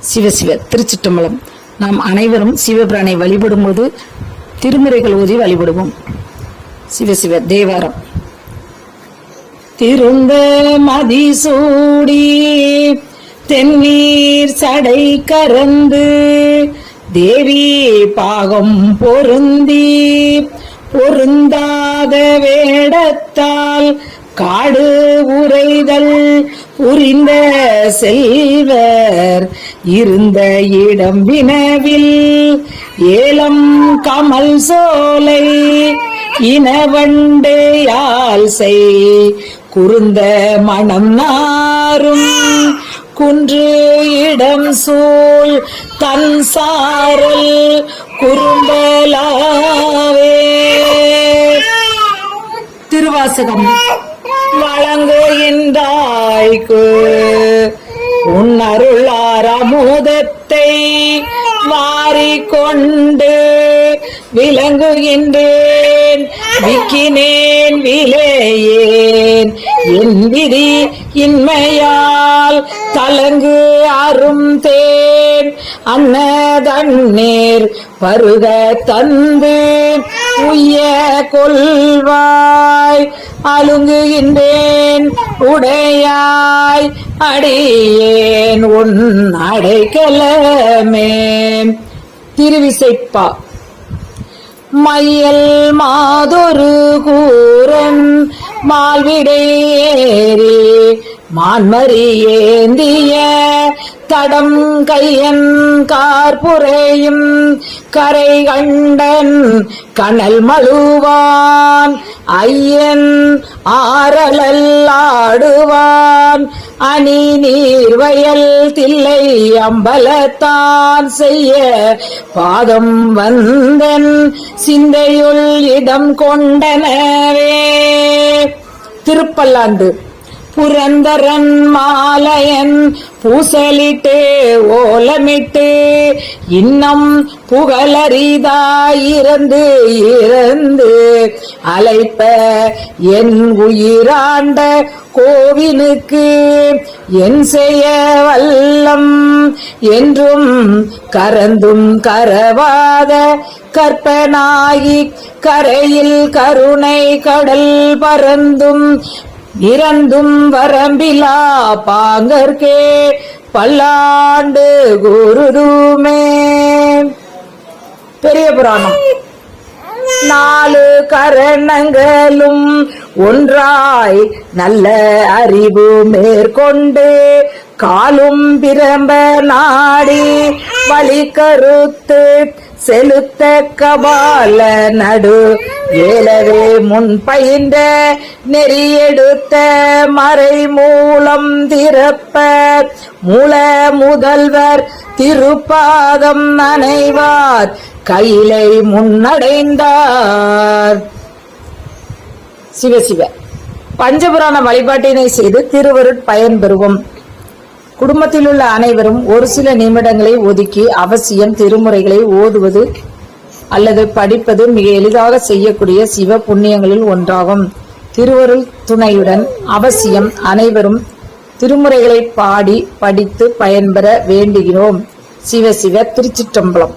சிவசிவ திருச்சிற்றம்பலம். நாம் அனைவரும் சிவபிரானை வழிபடும்போது திருமுறைகள் ஓதி வழிபடுவோம். சிவசிவ தேவாரம். திருந்த மதிசூடி தென்னீர் சடை கறந்து தேவி பாகம் பொருந்தி பொருந்தாத வேடத்தால் காடு உரைதல் புரிந்த செல்வர். இருந்த இடம் வினவில் ஏலம் கமல் சோலை. இனவண்டேயால் செய் குறுந்த மணம் நாரும். குன்று இடம் சூழ் தன் சாரல் குறும்பலாவே. திருவாசகம். வழங்குகின்றாய்க்கு. உன் அருளார் அமுதத்தை வாரிக்கொண்டு விளங்குகின்றேன். விக்கினேன் விலேயேன். என் விதி இன்மையால் தலங்கு அரும் தேன். அன்னதண்ணீர் பருக தந்து உய்ய கொள்வாய். அலுங்குகின்றேன் உடையாய் அடியேன். உன் அடைக்கலமே. திருவிசைப்பா. மையல் மாதொரு கூரன் மால்விடையேறி மான்மரி ஏந்திய தடம் கையன் கார்புரையும் கரை கண்டன் கனல் மழுவான். ஐயன் ஆரலல்லாடுவான் அணி நீர்வயல் தில்லை அம்பலத்தான் செய்ய பாதம் வந்தன் சிந்தையுள் இடம் கொண்டனவே. திருப்பல்லாண்டு புரந்தரன் மாலையன் பூசலிட்டு ஓலமிட்டு இன்னம் புகழறிதாயிருந்து இறந்து அழைப்ப என் உயிராண்ட கோவிலுக்கு என் செய்ய வல்லம் என்றும் கரந்தும் கரவாத கற்பனாகி கரையில் கருணை கடல் பறந்தும் இறந்தும் வரம்பிலா பாங்கற்கே பல்லாண்டு குருதுமே. பெரிய புராணம். நாலு கரணங்களும் ஒன்றாய் நல்ல அறிவு மேற்கொண்டு காலும் பிரம்ப நாடி வழி கருத்து செலுத்த கபால நடு. ஏலவே முன் பயின்ற நெறியெடுத்த மறை மூலம் திறப்ப மூல முதல்வர் திருப்பாதம் நனைவார் கையிலை முன்னடைந்தார் சிவசிவ பஞ்சபுராண வழிபாட்டினை செய்து திருவருட் பயன்பெறுவோம் குடும்பத்தில் உள்ள அனைவரும் ஒரு சில நிமிடங்களை ஒதுக்கி அவசியம் திருமுறைகளை ஓதுவது அல்லது படிப்பது மிக எளிதாக செய்யக்கூடிய சிவ புண்ணியங்களில் ஒன்றாகும். திருவருள் துணையுடன் அவசியம் அனைவரும் திருமுறைகளை பாடி படித்து பயன்பெற வேண்டுகிறோம். சிவ சிவ திருச்சிற்றம்பலம்.